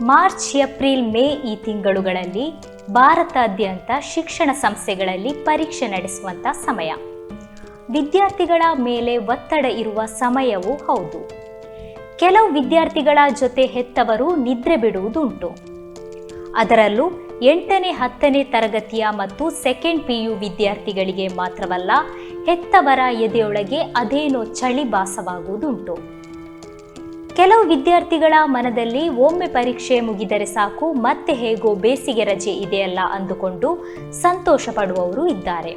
March, April, May ಈ ತಿಂಗಳುಗಳಲ್ಲಿ ಭಾರತಾದ್ಯಂತ ಶಿಕ್ಷಣ ಸಂಸ್ಥೆಗಳಲ್ಲಿ ಪರೀಕ್ಷೆ ನಡೆಸುವಂಥ ಸಮಯ. ವಿದ್ಯಾರ್ಥಿಗಳ ಮೇಲೆ ಒತ್ತಡ ಇರುವ ಸಮಯವೂ ಹೌದು. ಕೆಲವು ವಿದ್ಯಾರ್ಥಿಗಳ ಜೊತೆ ಹೆತ್ತವರು ನಿದ್ರೆ ಬಿಡುವುದುಂಟು. ಅದರಲ್ಲೂ ಎಂಟನೇ, ಹತ್ತನೇ ತರಗತಿಯ ಮತ್ತು ಸೆಕೆಂಡ್ ಪಿ ಯು ವಿದ್ಯಾರ್ಥಿಗಳಿಗೆ ಮಾತ್ರವಲ್ಲ, ಹೆತ್ತವರ ಎದೆಯೊಳಗೆ ಅದೇನೋ ಚಳಿ ಭಾಸವಾಗುವುದುಂಟು. ಕೆಲವು ವಿದ್ಯಾರ್ಥಿಗಳ ಮನದಲ್ಲಿ ಒಮ್ಮೆ ಪರೀಕ್ಷೆ ಮುಗಿದರೆ ಸಾಕು, ಮತ್ತೆ ಹೇಗೋ ಬೇಸಿಗೆ ರಜೆ ಇದೆಯಲ್ಲ ಅಂದುಕೊಂಡು ಸಂತೋಷ ಪಡುವವರು ಇದ್ದಾರೆ.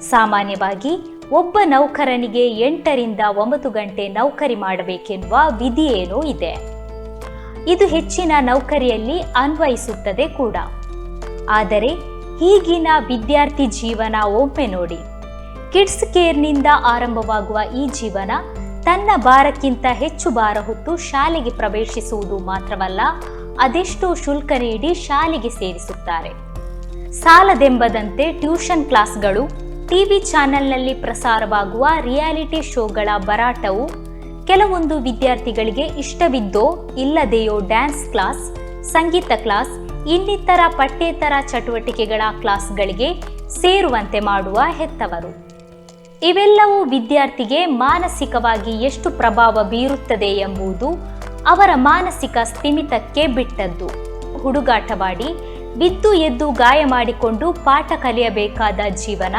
ಸಾಮಾನ್ಯವಾಗಿ, ಒಬ್ಬ ನೌಕರನಿಗೆ ಎಂಟರಿಂದ ಒಂಬತ್ತು ಗಂಟೆ ನೌಕರಿ ಮಾಡಬೇಕೆನ್ನುವ ವಿಧಿಯೇನೋ ಇದೆ. ಇದು ಹೆಚ್ಚಿನ ನೌಕರಿಯಲ್ಲಿ ಅನ್ವಯಿಸುತ್ತದೆ ಕೂಡ. ಆದರೆ, ಈಗಿನ ವಿದ್ಯಾರ್ಥಿ ಜೀವನ ಒಮ್ಮೆ ನೋಡಿ. ಕಿಡ್ಸ್ ಕೇರ್ನಿಂದ ಆರಂಭವಾಗುವ ಈ ಜೀವನ ತನ್ನ ಭಾರಕ್ಕಿಂತ ಹೆಚ್ಚು ಭಾರ ಹೊತ್ತು ಶಾಲೆಗೆ ಪ್ರವೇಶಿಸುವುದು ಮಾತ್ರವಲ್ಲ, ಅದೆಷ್ಟೋ ಶುಲ್ಕ ನೀಡಿ ಶಾಲೆಗೆ ಸೇರಿಸುತ್ತಾರೆ. ಸಾಲದೆಂಬದಂತೆ ಟ್ಯೂಷನ್ ಕ್ಲಾಸ್ಗಳು, ಟಿವಿ ಚಾನೆಲ್ನಲ್ಲಿ ಪ್ರಸಾರವಾಗುವ ರಿಯಾಲಿಟಿ ಶೋಗಳ ಭರಾಟವು ಕೆಲವೊಂದು ವಿದ್ಯಾರ್ಥಿಗಳಿಗೆ ಇಷ್ಟವಿದ್ದೋ ಇಲ್ಲದೆಯೋ ಡ್ಯಾನ್ಸ್ ಕ್ಲಾಸ್, ಸಂಗೀತ ಕ್ಲಾಸ್, ಇನ್ನಿತರ ಪಠ್ಯೇತರ ಚಟುವಟಿಕೆಗಳ ಕ್ಲಾಸ್ಗಳಿಗೆ ಸೇರುವಂತೆ ಮಾಡುವ ಹೆತ್ತವರು. ಇವೆಲ್ಲವೂ ವಿದ್ಯಾರ್ಥಿಗೆ ಮಾನಸಿಕವಾಗಿ ಎಷ್ಟು ಪ್ರಭಾವ ಬೀರುತ್ತದೆ ಎಂಬುದು ಅವರ ಮಾನಸಿಕ ಸ್ಥಿಮಿತಕ್ಕೆ ಬಿಟ್ಟದ್ದು. ಹುಡುಗಾಟವಾಡಿ, ಬಿದ್ದು ಎದ್ದು ಗಾಯ ಮಾಡಿಕೊಂಡು ಪಾಠ ಕಲಿಯಬೇಕಾದ ಜೀವನ,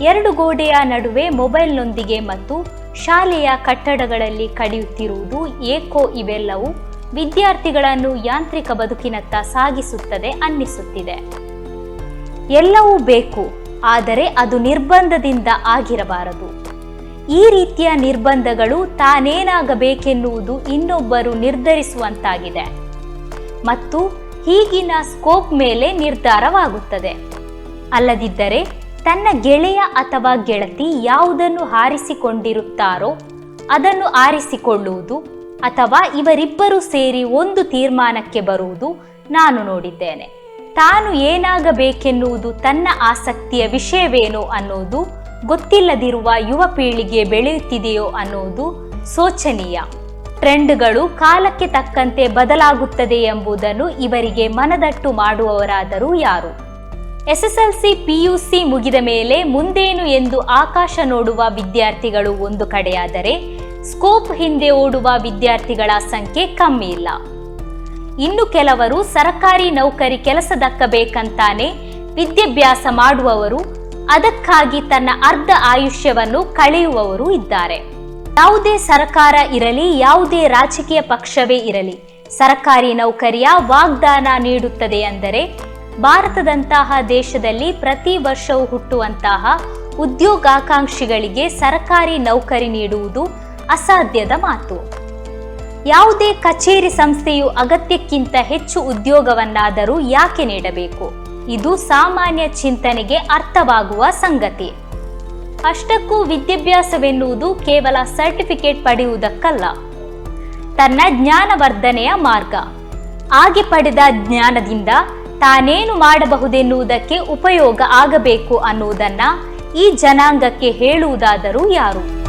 ಎರಡು ಗೋಡೆಯ ನಡುವೆ ಮೊಬೈಲ್ನೊಂದಿಗೆ ಮತ್ತು ಶಾಲೆಯ ಕಟ್ಟಡಗಳಲ್ಲಿ ಕಡಿಯುತ್ತಿರುವುದು ಏಕೋ ಇವೆಲ್ಲವೂ ವಿದ್ಯಾರ್ಥಿಗಳನ್ನು ಯಾಂತ್ರಿಕ ಬದುಕಿನತ್ತ ಸಾಗಿಸುತ್ತದೆ ಅನ್ನಿಸುತ್ತಿದೆ. ಎಲ್ಲವೂ ಬೇಕು. ಆದರೆ ಅದು ನಿರ್ಬಂಧದಿಂದ ಆಗಿರಬಾರದು. ಈ ರೀತಿಯ ನಿರ್ಬಂಧಗಳು ತಾನೇನಾಗಬೇಕೆನ್ನುವುದು ಇನ್ನೊಬ್ಬರು ನಿರ್ಧರಿಸುವಂತಾಗಿದೆ. ಮತ್ತು ಈಗಿನ ಸ್ಕೋಪ್ ಮೇಲೆ ನಿರ್ಧಾರವಾಗುತ್ತದೆ. ಅಲ್ಲದಿದ್ದರೆ ತನ್ನ ಗೆಳೆಯ ಅಥವಾ ಗೆಳತಿ ಯಾವುದನ್ನು ಹಾರಿಸಿಕೊಂಡಿರುತ್ತಾರೋ ಅದನ್ನು ಆರಿಸಿಕೊಳ್ಳುವುದು ಅಥವಾ ಇವರಿಬ್ಬರು ಸೇರಿ ಒಂದು ತೀರ್ಮಾನಕ್ಕೆ ಬರುವುದು ನಾನು ನೋಡಿದ್ದೇನೆ. ತಾನು ಏನಾಗಬೇಕೆನ್ನುವುದು ತನ್ನ ಆಸಕ್ತಿಯ ವಿಷಯವೇನೋ ಅನ್ನೋದು ಗೊತ್ತಿಲ್ಲದಿರುವ ಯುವ ಪೀಳಿಗೆ ಬೆಳೆಯುತ್ತಿದೆಯೋ ಅನ್ನೋದು ಶೋಚನೀಯ ಟ್ರೆಂಡ್ಗಳು ಕಾಲಕ್ಕೆ ತಕ್ಕಂತೆ ಬದಲಾಗುತ್ತದೆ ಎಂಬುದನ್ನು ಇವರಿಗೆ ಮನದಟ್ಟು ಮಾಡುವವರಾದರೂ ಯಾರು? ಎಸ್ಎಸ್ಎಲ್ಸಿ ಪಿಯುಸಿ ಮುಗಿದ ಮೇಲೆ ಮುಂದೇನು ಎಂದು ಆಕಾಶ ನೋಡುವ ವಿದ್ಯಾರ್ಥಿಗಳು ಒಂದು ಕಡೆಯಾದರೆ, ಸ್ಕೋಪ್ ಹಿಂದೆ ಓಡುವ ವಿದ್ಯಾರ್ಥಿಗಳ ಸಂಖ್ಯೆ ಕಮ್ಮಿ ಇಲ್ಲ. ಇನ್ನು ಕೆಲವರು ಸರಕಾರಿ ನೌಕರಿ ಕೆಲಸ ದಕ್ಕಬೇಕಂತಾನೆ ವಿದ್ಯಾಭ್ಯಾಸ ಮಾಡುವವರು, ಅದಕ್ಕಾಗಿ ತನ್ನ ಅರ್ಧ ಆಯುಷ್ಯವನ್ನು ಕಳೆಯುವವರು ಇದ್ದಾರೆ. ಯಾವುದೇ ಸರ್ಕಾರ ಇರಲಿ, ಯಾವುದೇ ರಾಜಕೀಯ ಪಕ್ಷವೇ ಇರಲಿ, ಸರ್ಕಾರಿ ನೌಕರಿಯ ವಾಗ್ದಾನ ನೀಡುತ್ತದೆ ಅಂದರೆ ಭಾರತದಂತಹ ದೇಶದಲ್ಲಿ ಪ್ರತಿ ವರ್ಷವೂ ಹುಟ್ಟುವಂತಹ ಉದ್ಯೋಗಾಕಾಂಕ್ಷಿಗಳಿಗೆ ಸರ್ಕಾರಿ ನೌಕರಿ ನೀಡುವುದು ಅಸಾಧ್ಯದ ಮಾತು. ಯಾವುದೇ ಕಚೇರಿ ಸಂಸ್ಥೆಯು ಅಗತ್ಯಕ್ಕಿಂತ ಹೆಚ್ಚು ಉದ್ಯೋಗವನ್ನಾದರೂ ಯಾಕೆ ನೀಡಬೇಕು? ಇದು ಸಾಮಾನ್ಯ ಚಿಂತನೆಗೆ ಅರ್ಥವಾಗುವ ಸಂಗತಿ. ಅಷ್ಟಕ್ಕೂ ವಿದ್ಯಾಭ್ಯಾಸವೆನ್ನುವುದು ಕೇವಲ ಸರ್ಟಿಫಿಕೇಟ್ ಪಡೆಯುವುದಕ್ಕಲ್ಲ. ತನ್ನ ಜ್ಞಾನವರ್ಧನೆಯ ಮಾರ್ಗ. ಆಗಿ ಪಡೆದ ಜ್ಞಾನದಿಂದ ತಾನೇನು ಮಾಡಬಹುದೆನ್ನುವುದಕ್ಕೆ ಉಪಯೋಗ ಆಗಬೇಕು ಅನ್ನುವುದನ್ನ ಈ ಜನಾಂಗಕ್ಕೆ ಹೇಳುವುದಾದರೂ ಯಾರು?